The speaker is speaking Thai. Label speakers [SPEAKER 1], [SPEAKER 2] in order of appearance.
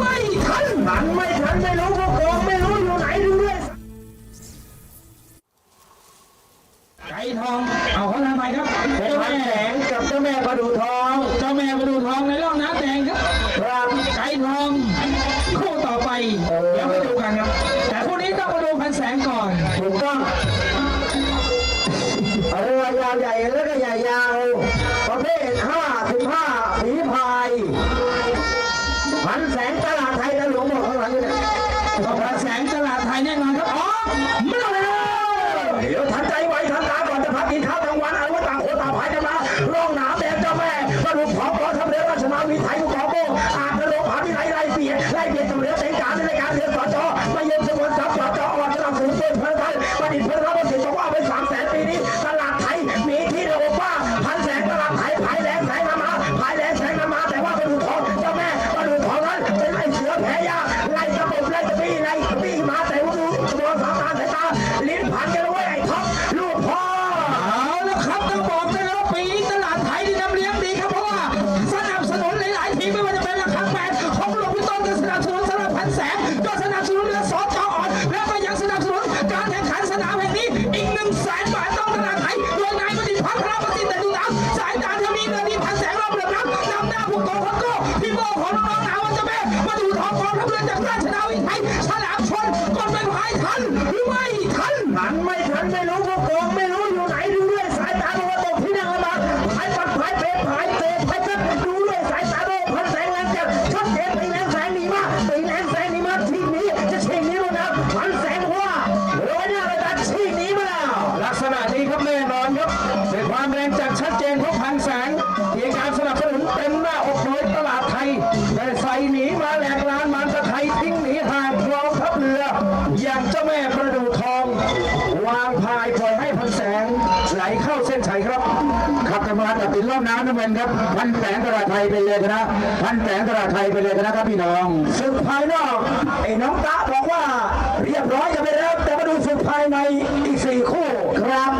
[SPEAKER 1] ไม่
[SPEAKER 2] ทั
[SPEAKER 1] นมันไม่ทันไม่รู้พวก
[SPEAKER 2] กองไม่รู้อยู่ไหนดูด้วยไก่
[SPEAKER 1] ทอง เอา
[SPEAKER 2] เขาทำไมครับเจ้าแม่แสงกับเจ้าแม่ประดูทอง เจ้าแม่ประดูทองในร่องน้ำแดงครับครับไก่ทอ
[SPEAKER 1] งคู่ต่อไปเดี๋ยวไปดูกันครับ แต่พวกนี้ต้องมาดูพันแสงก่อนถูกต้องเรือยาวใหญ่แล้วก็ใหญ่ยาว ไลไดไทยโดนายประดิษฐ์พัฒนาประสิทธิ์แต่ดูน้ำสายตาเธอมีเงินที่พันแสงรอบเรือน้ำนำหน้าผู้กองพันโก้พี่โบของน้องๆหนาวันจะแม่มาดูทองกองทัพเรือจากราชนาวีไทยฉลามชนก่อนเป็นพายทันหรือไม่ทัน
[SPEAKER 2] ทันไม่ทันไม่รู้พวกโกงไม่รู้อยู่ไหนดูด้วยสายตาดูว่าตกที่นั่งละมาพายปัดพายเป๊ะพายเตะพายจัด
[SPEAKER 1] พันแสงเพียงการสนับสนุนเต็มหน้าอกโดยตลาดไทยได้ใส่หนีมาแหลกลานมันตะไคร้ทิ้งหนีห่างกองทัพเรือ อย่างเจ้าแม่ประดูทอง วางพายปล่อยให้พันแสงไหลเข้าเส้นชัยครับ
[SPEAKER 3] ขับกรรมการตัดสินรอบน้ำน้ำเงินครับ พันแสงตลาดไทยเป็นเลยชนะ พันแสงตลาดไทยเป็นเลยชนะครับพี่น้อง
[SPEAKER 2] ศึกภายนอกไอ้น้องตาบอกว่าเรียบร้อยกันไปแล้วแต่มาดูศึกภายในอีกสี่คู่ครับ